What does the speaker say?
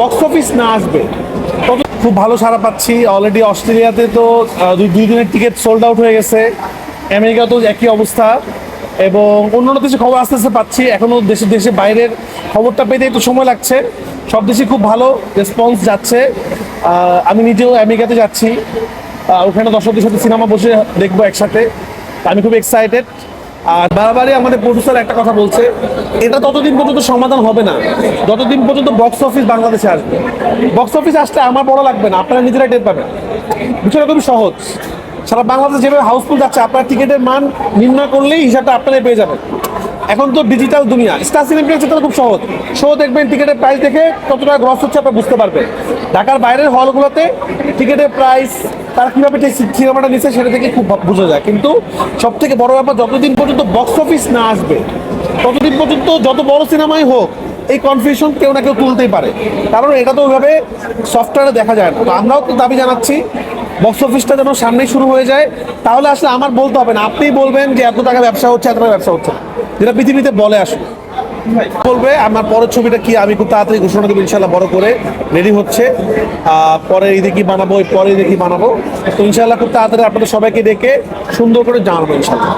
Box office না আসবে? তত খুব ভালো সারা পাচ্ছি। অলরেডি অস্ট্রেলিয়াতে তো দুই দুই দিনের টিকিট সোল্ড আউট হয়ে গেছে। আমেরিকাতেও একই অবস্থা। এবং অন্যান্য দেশে খবর আস্তে আস্তে পাচ্ছি। এখনও দেশে দেশে বাইরের খবরটা পেতে একটু সময় লাগছে। সব দেশে খুব ভালো রেসপন্স যাচ্ছে। আমি নিজেও আমেরিকাতে যাচ্ছি। ওখানে দর্শকদের সাথে সিনেমা বসে দেখব একসাথে। আমি খুব এক্সাইটেড আর বারবারই আমাদের প্রডিউসার একটা কথা বলছে, এটা ততদিন পর্যন্ত সমাধান হবে না। যতদিন পর্যন্ত বক্স অফিস বাংলাদেশে আসবে। বক্স অফিস আসলে আমার বড় লাগবে না, আপনারা নিজেরাই টের পাবেন। বিষয়টা খুবই সহজ। সারা বাংলাদেশ যেভাবে হাউসফুল যাচ্ছে, আপনার টিকিটের মান নির্ণয় করলেই হিসাবটা আপনারাই পেয়ে যাবেন। এখন তো ডিজিটাল দুনিয়া স্টার সিনেপ্লেক্স এটা খুব সহজ। শো দেখবেন, টিকিটের প্রাইস দেখে কত টাকা গ্রস হচ্ছে আপনারা বুঝতে পারবেন। ঢাকার বাইরের হলগুলোতে টিকিটের প্রাইস তারা কীভাবে সিনেমাটা নিচ্ছে সেটা থেকে খুব বোঝা যায়। কিন্তু সব থেকে বড় ব্যাপার, যতদিন পর্যন্ত বক্স অফিস না আসবে, ততদিন পর্যন্ত যত বড় সিনেমাই হোক, এই কনফিউশন কেউ না কেউ তুলতেই পারে। কারণ এটা তো ওইভাবে সফটওয়্যারে দেখা যায় না। তো আমরাও তো দাবি জানাচ্ছি বক্স অফিসটা যেন সামনেই শুরু হয়ে যায়। তাহলে আসলে আমার বলতে হবে না। আপনিই বলবেন যে এত টাকা ব্যবসা হচ্ছে, এত টাকা ব্যবসা হচ্ছে যেটা পৃথিবীতে বলে আসলে। বলবে, আমার পরের ছবিটা কি, আমি খুব তাড়াতাড়ি ঘোষণা দেবো ইনশাল্লাহ বড় করে রেডি হচ্ছে। পরে ঈদে কি বানাবো পরে ঈদে কি বানাবো। তো ইনশাল্লাহ খুব তাড়াতাড়ি আপনাদের সবাইকে ডেকে সুন্দর করে জানাব ইনশাল্লাহ